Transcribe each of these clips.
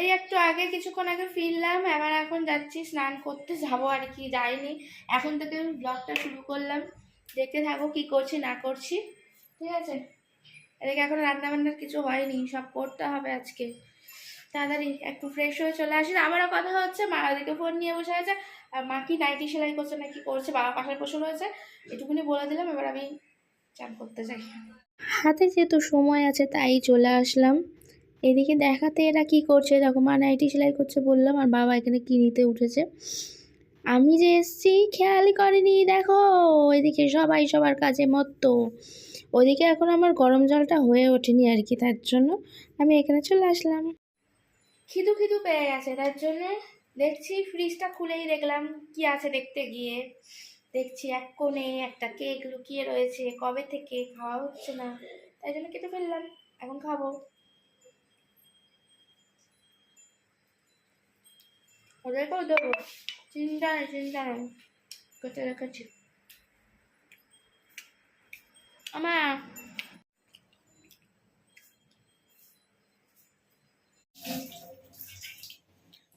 এই একটু আগে, কিছুক্ষণ আগে ফিরলাম, এবার এখন যাচ্ছি স্নান করতে, যাব আর কি, যাইনি। এখন থেকে ব্লগটা শুরু করলাম। দেখতে থাকো কি করছি, না করছি, ঠিক আছে? এদিকে এখন রান্না বান্নার কিছু হয়নি, সব করতে হবে আজকে। তাড়াতাড়ি একটু ফ্রেশ হয়ে চলে আসি। আমারও কথা হচ্ছে, মা ওদিকে ফোন নিয়ে বসে আছে। আর মা কি নাইটি সেলাই করছে না কি করছে, বাবা পাশের বসে রয়েছে, এটুকুনি বলে দিলাম, এবার আমি চান করতে যাই। হাতে যেহেতু সময় আছে, তাই চলে আসলাম। এদিকে দেখাতে এরা কি করছে? দেখো, মা নাইটি সেলাই করছে বললাম, আর বাবা এখানে কি নিতে উঠেছে। আমি যে এসছি খেয়ালই করিনি, দেখো। এদিকে সবাই সবার কাজে মত্ত। ওদিকে এখন আমার গরম জলটা হয়ে ওঠেনি আর কি, তার জন্য আমি এখানে চলে আসলাম। খিদু খিদু পেয়ে গেছে, তার জন্য দেখছি ফ্রিজটা খুলেই দেখলাম, কি আছে দেখতে গিয়ে। দেখছি এক কোণে একটা কেক লুকিয়ে রয়েছে, কবে থেকে খাওয়া হচ্ছে না, তাই জন্য কেটে ফেললাম, এখন খাব। ওদেরকেও দেবো চিন্তা নেই চিন্তা নেই কেটে রেখেছি আমার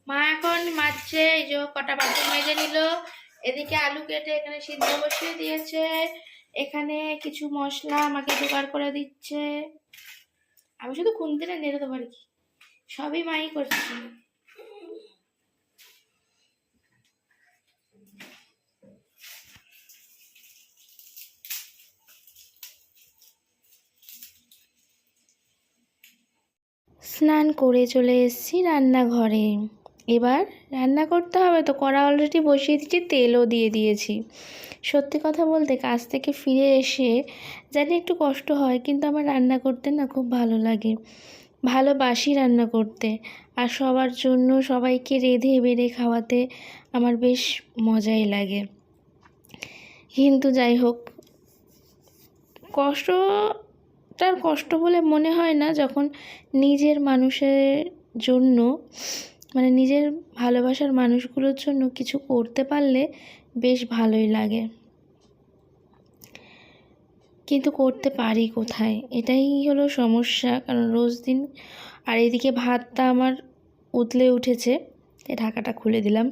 মা এখন মারছে, এই যে কটা বাসন মেজে নিল। এদিকে আলু কেটে এখানে সিদ্ধ বসিয়ে দিয়েছে। এখানে কিছু মশলা আমাকে জোগাড় করে দিচ্ছে। আমি শুধু খুন্তিটা নেড়ে দেবো আর কি। সবই মাই করছে। স্নান করে চলে এসেছি রান্নাঘরে। এবার রান্না করতে হবে তো, কড়া অলরেডি বসিয়ে দিয়েছি, তেলও দিয়ে দিয়েছি। সত্যি কথা বলতে কাজ থেকে ফিরে এসে জানি একটু কষ্ট হয়, কিন্তু আমার রান্না করতে না খুব ভালো লাগে। ভালোবাসি রান্না করতে। আর সবার জন্য সবাইকে রেঁধে বেড়ে খাওয়াতে আমার বেশ মজাই লাগে। কিন্তু যাই হোক কষ্টটার কষ্ট বলে মনে হয় না যখন নিজের মানুষের জন্য মানে নিজের ভালোবাসার মানুষগুলোর জন্য কিছু করতে পারলে বেশ ভালোই লাগে। কিন্তু করতে পারি কোথায়? এটাই হলো সমস্যা, কারণ রোজ দিন, আর এদিকে ভাতটা আমার উতলে উঠেছে ঢাকাটা খুলে দিলাম।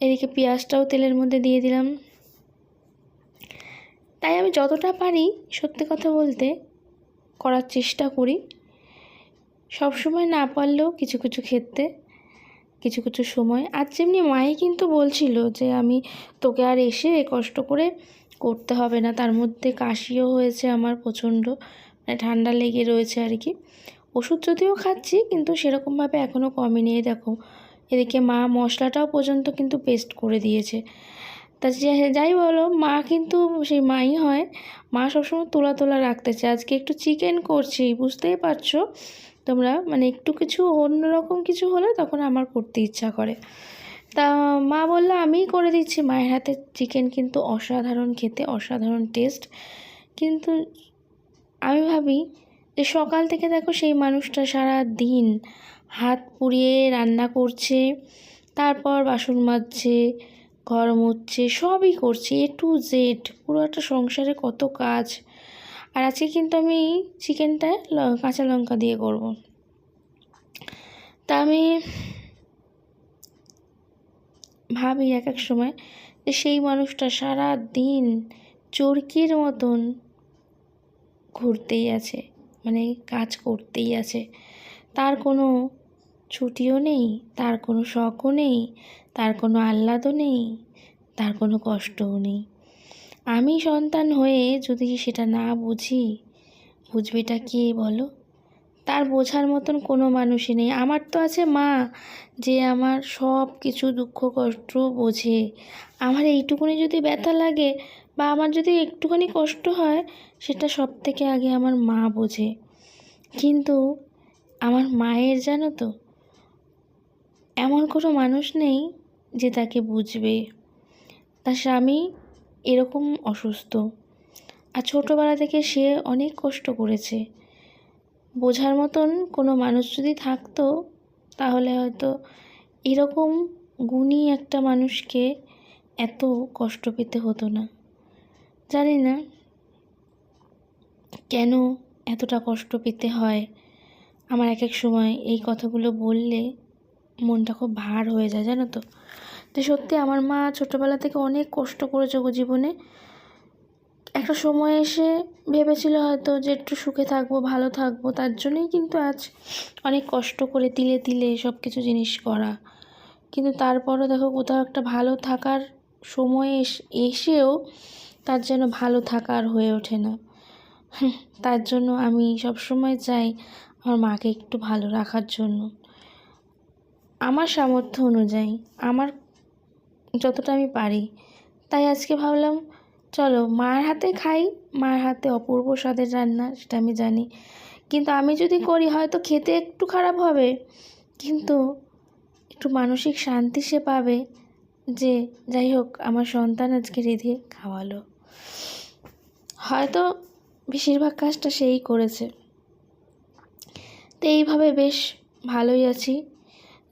এদিকে পেঁয়াজটাও তেলের মধ্যে দিয়ে দিলাম। তাই আমি যতটা পারি সত্যি কথা বলতে করার চেষ্টা করি। সব সময় না পারলেও কিছু কিছু ক্ষেত্রে কিছু কিছু সময়। আর যেমনি মাই কিন্তু বলছিল যে আমি তোকে আর এসে কষ্ট করে করতে হবে না। তার মধ্যে কাশিও হয়েছে আমার প্রচণ্ড মানে ঠান্ডা লেগে রয়েছে আর কি। ওষুধ যদিও খাচ্ছি কিন্তু সেরকমভাবে এখনও কমেনি। দেখো, এদিকে মা মশলাটাও পর্যন্ত কিন্তু পেস্ট করে দিয়েছে। তা যাই বলো, মা কিন্তু সেই মাই হয়। মা সবসময় তোলা তোলা রাখতে চায়। আজকে একটু চিকেন করছি, বুঝতেই পারছ? তোমরা মানে একটু কিছু অন্যরকম কিছু হলে তখন আমার করতে ইচ্ছা করে। তা মা বলল, আমিই করে দিচ্ছি। মায়ের হাতে চিকেন কিন্তু অসাধারণ খেতে, অসাধারণ টেস্ট কিন্তু আমি ভাবি যে সকাল থেকে দেখো সেই মানুষটা সারা দিন হাত পুড়িয়ে রান্না করছে, তারপর বাসন মাজছে ঘর মুছছে সবই করছে এ টু জেড পুরো একটা সংসারে কত কাজ। আর আজকে কিন্তু আমি চিকেনটা কাঁচা লঙ্কা দিয়ে করব। তা আমি ভাবি এক এক সময় যে সেই মানুষটা সারা দিন চরকির মতন ঘুরতেই আছে মানে কাজ করতেই আছে। তার কোনো ছুটিও নেই, তার কোনো শখও নেই, তার কোনো আহ্লাদও নেই, তার কোনো কষ্টও নেই। আমি সন্তান হয়ে যদি সেটা না বুঝি, বুঝবেটা কে বলো? তার বোঝার মতন কোনো মানুষই নেই। আমার তো আছে মা, যে আমার সব কিছু দুঃখ, কষ্ট বোঝে। আমার এইটুকুনি যদি ব্যথা লাগে বা আমার যদি একটুখানি কষ্ট হয়, সেটা সব থেকে আগে আমার মা বোঝে। কিন্তু আমার মায়ের জানো তো এমন কোনো মানুষ নেই যে তাকে বুঝবে। তার স্বামী এরকম অসুস্থ। আর ছোটোবেলা থেকে সে অনেক কষ্ট করেছে। বোঝার মতন কোনো মানুষ যদি থাকতো, তাহলে হয়তো এরকম গুণী একটা মানুষকে এত কষ্ট পেতে হতো না। জানি না কেন এতটা কষ্ট পেতে হয়। আমার এক এক সময় এই কথাগুলো বললে মনটা খুব ভার হয়ে যায়, জানো তো? তো সত্যি আমার মা ছোটোবেলা থেকে অনেক কষ্ট করেছে গো জীবনে। একটা সময় এসে ভেবেছিল হয়তো যে একটু সুখে থাকব, ভালো থাকব, তার জন্যই কিন্তু আজ অনেক কষ্ট করে তিলে তিলে সব কিছু জিনিস করা। কিন্তু তারপরও দেখো কোথাও একটা ভালো থাকার সময় এস- এসেও তার যেন ভালো থাকার হয়ে ওঠে না। তার জন্য আমি সবসময় চাই আমার মাকে একটু ভালো রাখার জন্য। আমার সামর্থ্য অনুযায়ী, আমার যতটা আমি পারি। তাই আজকে ভাবলাম, চলো মার হাতে খাই, মার হাতে অপূর্ব স্বাদের রান্না, সেটা আমি জানি। কিন্তু আমি যদি করি, হয়তো খেতে একটু খারাপ হবে। কিন্তু একটু মানসিক শান্তি সে পাবে যে, যাই হোক, আমার সন্তান আজকে রেঁধে খাওয়ালো। হয়তো বেশিরভাগ কাজটা সেই করেছে। তো এইভাবে বেশ ভালোই আছি।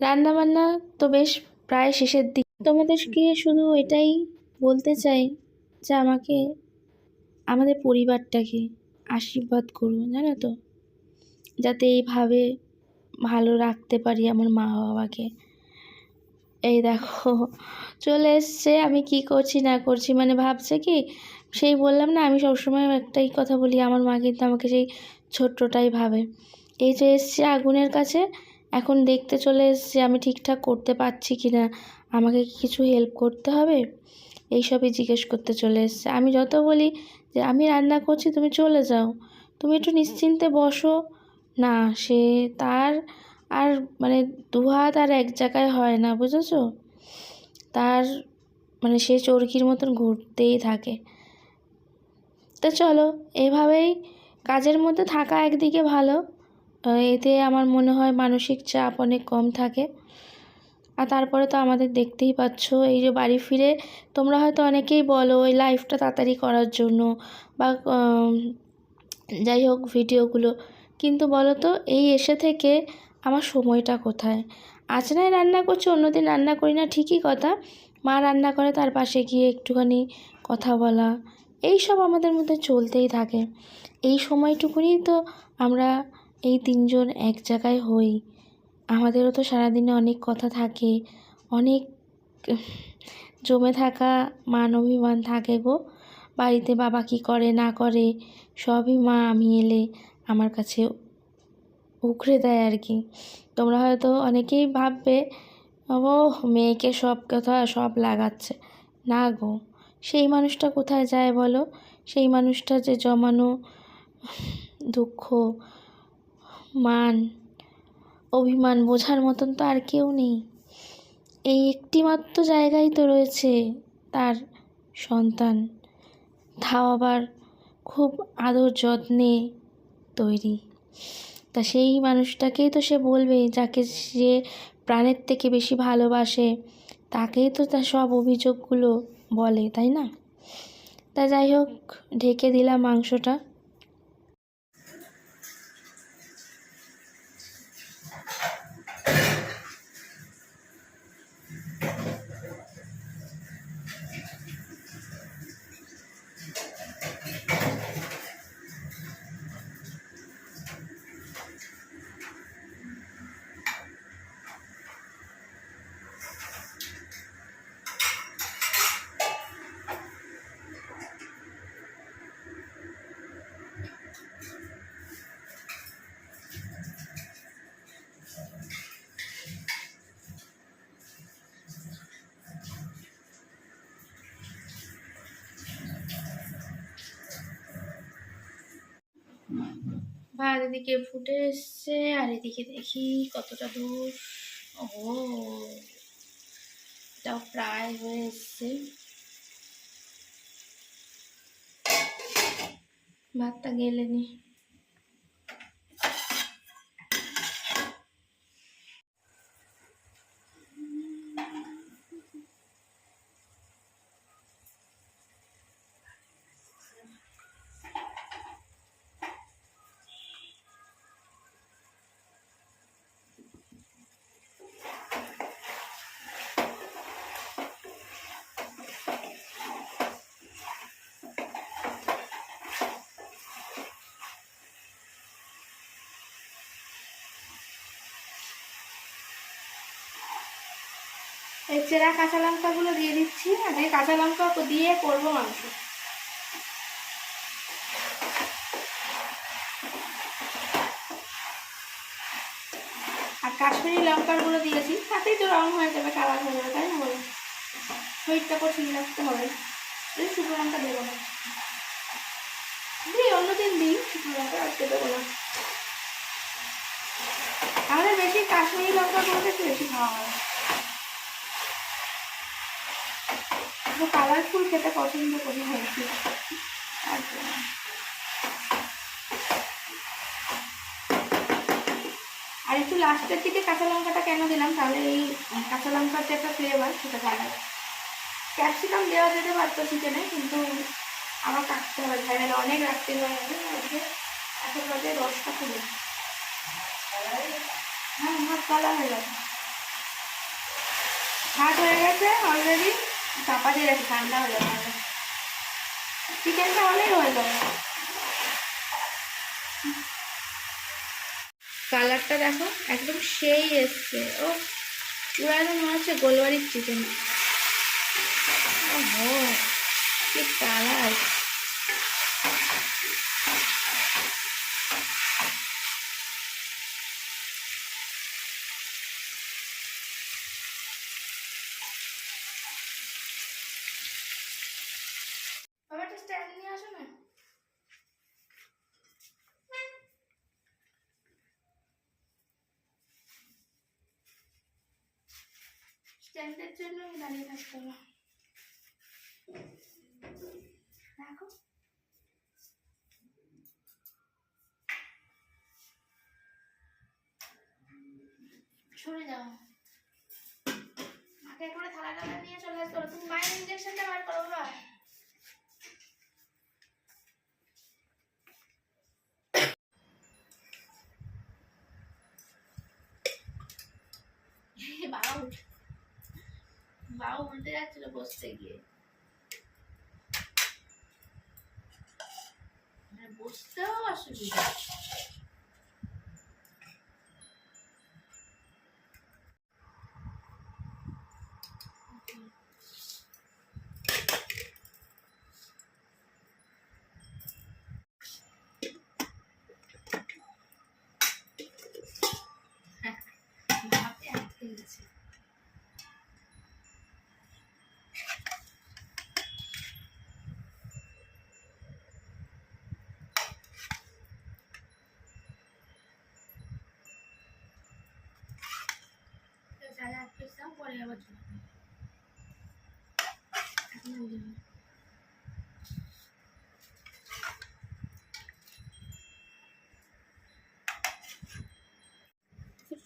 রান্নাবান্না তো বেশ প্রায় শেষের দিক। তোমাদেরকে শুধু এটাই বলতে চাই যে আমাকে, আমাদের পরিবারটাকে আশীর্বাদ করুন, জানো তো? যাতে এইভাবে ভালো রাখতে পারি আমার মা বাবাকে। এই দেখো, চলে এসছে, আমি কি করছি না করছি মানে ভাবছে কি, সেই বললাম না, আমি সবসময় একটাই কথা বলি, আমার মা কিন্তু আমাকে সেই ছোট্টটাই ভাবে। এই যে এসছে আগুনের কাছে এখন দেখতে চলে এসছে আমি ঠিকঠাক করতে পারছি কি না? আমাকে কিছু হেল্প করতে হবে? এইসবই জিজ্ঞেস করতে চলে এসছে। আমি যত বলি যে, আমি রান্না করছি, তুমি চলে যাও। তুমি একটু নিশ্চিন্তে বসো। না, সে তার আর মানে দুহাত আর এক জায়গায় হয় না, বুঝেছ? তার মানে সে চরকির মতন ঘুরতেই থাকে। তো চলো, এভাবেই কাজের মধ্যে থাকা একদিকে ভালো। এতে আমার মনে হয় মানসিক চাপ অনেক কম থাকে। আর তারপরে তো আমাদের দেখতেই পাচ্ছ, এই যে বাড়ি ফিরে তোমরা হয়তো অনেকেই বলো ওই লাইফটা তাড়াতাড়ি করার জন্য বা যাই হোক ভিডিওগুলো কিন্তু বলো তো এই এসে থেকে আমার সময়টা কোথায়? আজ নয় রান্না করছি, অন্যদিন রান্না করি না, ঠিকই কথা। মা রান্না করে, তার পাশে গিয়ে একটুখানি কথা বলা। এই সব আমাদের মধ্যে চলতেই থাকে। এই সময়টুকুনি তো আমরা এই তিনজন এক জায়গায় হই। আমাদেরও তো সারাদিনে অনেক কথা থাকে, অনেক, জমে থাকা মান অভিমান থাকে গো। বাড়িতে বাবা কী করে, না করে, সবই মা আমি এলে আমার কাছে উখড়ে দেয় আর কি। তোমরা হয়তো অনেকেই ভাববে ও মেয়েকে সব কথা, সব লাগাচ্ছে। না গো, সেই মানুষটা কোথায় যায় বলো? সেই মানুষটা যে জমানো দুঃখ মান, অভিমান বোঝার মতন তো আর কেউ নেই। এই একটিমাত্র জায়গায় তো রয়েছে তার সন্তান। তাও আবার খুব আদর যত্নে তৈরি। তা সেই মানুষটাকেই তো সে বলবে, যাকে সে প্রাণের থেকে বেশি ভালোবাসে, তাকেই তো তার সব অভিযোগগুলো বলে, তাই না? তা যাই হোক, ঢেকে দিলাম মাংসটা। এদিকে ফুটে এসছে, আর এদিকে দেখি কতটা দূর। ও এটাও প্রায় হয়ে এসছে। ভাতটা গেলে নি। এই চেরা কাঁচা লঙ্কাগুলো দিয়ে দিচ্ছি এই কাঁচা লঙ্কা দিয়ে করব মাংস। আর কাশ্মীরি লঙ্কারগুলো দিয়েছি, তাতেই তো রং হয়ে যাবে কালার হয়ে যাবে, তাই বলো? শরীরটাকেও ঠিক রাখতে হবে। এই শুকনো লঙ্কা দেবো না। দিই, অন্যদিন দিই, শুকনো লঙ্কা আজকে দেবো না। আমাদের বেশি কাশ্মীরি লঙ্কাগুলোকে একটু বেশি খাওয়া হয়। একটু কালারফুল খেতে পছন্দ করি হয়েছি আর আর একটু লাস্টের দিকে কাঁচা লঙ্কাটা কেন দিলাম? তাহলে এই কাঁচা লঙ্কার যে একটা ফ্লেভার সেটা পাওয়া ক্যাপসিকাম দেওয়া যেতে পারতো চিকেনে কিন্তু আমার কাটতে হবে, ঝামেলা অনেক রাখতে হয় আজকে এখন বাজে দশটা খুলে হ্যাঁ ভাত কালা হয়ে গেছে। ভাত হয়ে গেছে অলরেডি চাপা দিয়ে রাখি ঠান্ডা হয়ে যাবে। চিকেনটা অনেক হয়ে যাবে কালারটা দেখো, একদম সেই এসছে। ও পুরো মনে হচ্ছে গোলবাড়ির চিকেন ও কি কালার বাবা একটা স্ট্যান্ড নিয়ে আসো না স্ট্যান্ডের জন্য আমি দাঁড়িয়ে থাকতে হবে। বাবা উল্টে যাচ্ছিল বসতে গিয়ে বসতেও অসুবিধা আবার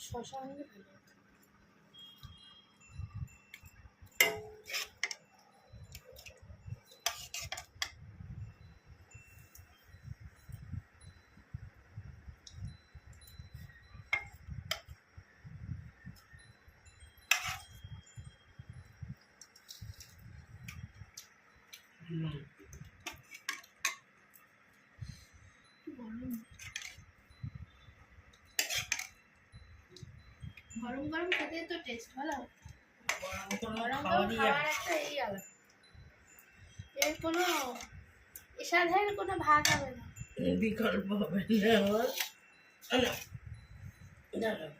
শশা হলে ভালো গরম খেতে তো টেস্ট ভালো। গরম গরম খাওয়ার একটা এই আলাদা। এর কোনো সাথে কোনো ভাগ হবে না। বিকল্প হবে না দাঁড়াও।